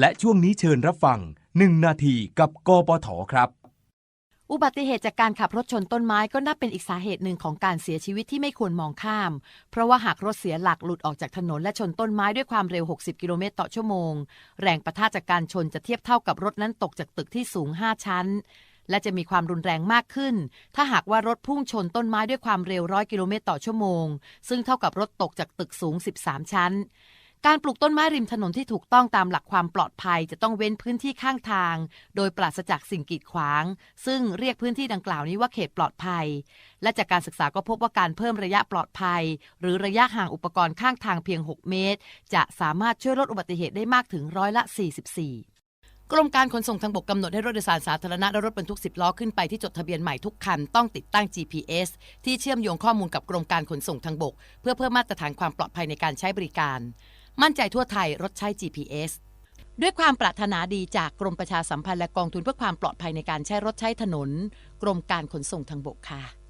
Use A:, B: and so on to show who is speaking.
A: และช่วงนี้เชิญรับฟัง 1 นาทีกับกปทครับ
B: อุบัติเหตุจากการขับรถชนต้นไม้ก็นับเป็นอีกสาเหตุหนึ่งของการเสียชีวิตที่ไม่ควรมองข้าม เพราะว่าหากรถเสียหลักหลุดออกจากถนนและชนต้นไม้ด้วยความเร็ว 60 กิโลเมตรต่อชั่วโมง แรงประทะจากการชนจะเทียบเท่ากับรถนั้นตกจากตึกที่สูง 5 ชั้น และจะมีความรุนแรงมากขึ้น ถ้าหากว่ารถพุ่งชนต้นไม้ด้วยความเร็วร้อยกิโลเมตรต่อชั่วโมง ซึ่งเท่ากับรถตกจากตึกสูง 13 ชั้น การปลูกต้นไม้ริมถนนที่ถูกต้องตามหลักความปลอดภัย จะต้องเว้นพื้นที่ข้างทาง โดยปราศจากสิ่งกีดขวาง ซึ่งเรียกพื้นที่ดังกล่าวนี้ว่าเขตปลอดภัย และจากการศึกษาก็พบว่าการเพิ่มระยะปลอดภัย หรือระยะห่างอุปกรณ์ข้างทางเพียง 6 เมตร จะสามารถช่วยลดอุบัติเหตุได้มากถึงร้อยละ 44กรมการขนส่งทางบกกำหนดให้รถโดยสารสาธารณะและรถบรรทุก 10 ล้อขึ้นไปที่จดทะเบียนใหม่ทุกคันต้องติดตั้ง GPS ที่เชื่อมโยงข้อมูลกับกรมการขนส่งทางบก เพื่อเพิ่มมาตรฐานความปลอดภัยในการใช้บริการ มั่นใจทั่วไทยรถใช้ GPS ด้วยความปรารถนาดีจากกรมประชาสัมพันธ์และกองทุนเพื่อความปลอดภัยในการใช้รถใช้ถนน กรมการขนส่งทางบกค่ะ